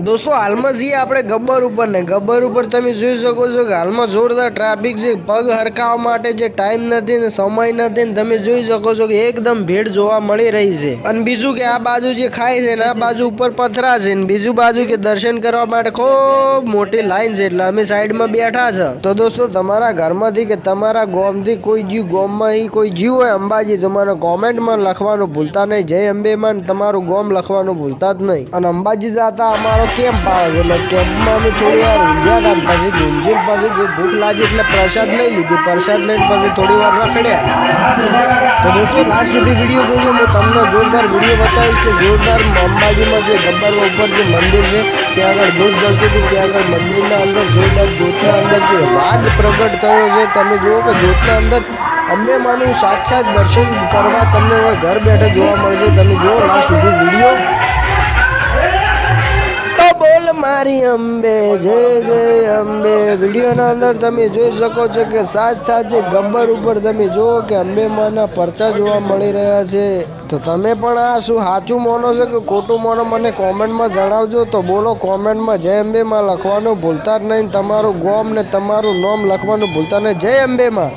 દોસ્તો, હાલમાં જઈએ આપણે ગબ્બર ઉપર ને. ગબ્બર ઉપર તમે જોઈ શકો છો કે હાલમાં જોરદાર ટ્રાફિક છે. પગ હરકાવવા માટે જે ટાઈમ નથી ને સમય નથી ને તમે જોઈ શકો છો કે એકદમ ભીડ જોવા મળી રહી છે. અને બીજું કે આ બાજુ જે ખાય છે ને, આ બાજુ ઉપર પથરા છે ને, બીજું બાજુ કે દર્શન કરવા માટે ખૂબ મોટી લાઈન છે એટલે અમે સાઈડમાં બેઠા છે. તો દોસ્તો, તમારા ઘરમાંથી કે તમારા ગોમથી કોઈ જીવ, ગોમમાં કોઈ જીવ હોય અંબાજી, તો મને કોમેન્ટમાં લખવાનું ભૂલતા નહીં. જય અંબેમાં તમારું ગોમ લખવાનું ભૂલતા જ નહીં. અને અંબાજી જતા અમારો કેમ્પ આવે છે? એટલે કેમ્પમાં અમે થોડી વાર ઊંઝ્યા હતા પછી ગુંજીને પછી જે ભૂખ લાગી એટલે પ્રસાદ લઈ લીધી. પ્રસાદ લઈને પછી થોડી વાર રખડ્યા. તો દોસ્તો, લાસ્ટ સુધી વીડિયો જોજો. હું તમને જોરદાર વીડિયો બતાવીશ કે જોરદાર અંબાજીમાં જે ગબ્બરમાં ઉપર જે મંદિર છે, ત્યાં આગળ જોત જળતી હતી, ત્યાં આગળ મંદિરના અંદર જોરદાર જોતના અંદર જે વાઘ પ્રગટ થયો છે. તમે જુઓ કે જોતના અંદર અંબે માનું સાક્ષાત દર્શન કરવા તમને હવે ઘર બેઠે જોવા મળશે. તમે જુઓ, લાસ્ટ સુધી વીડિયો. મારી અંબે, જય જય અંબે. વિડીયોના અંદર તમે જોઈ શકો છો કે સાત સાત જે ગબ્બર ઉપર તમે જુઓ કે અંબે માના પરચા જોવા મળી રહ્યા છે. તો તમે પણ આ શું સાચું માનો છો કે ખોટું માનો? મને કોમેન્ટમાં જણાવજો. તો બોલો કોમેન્ટમાં જય અંબેમાં લખવાનું ભૂલતા જ નહીં. તમારું ગોમ ને તમારું નામ લખવાનું ભૂલતા નહીં. જય અંબે માં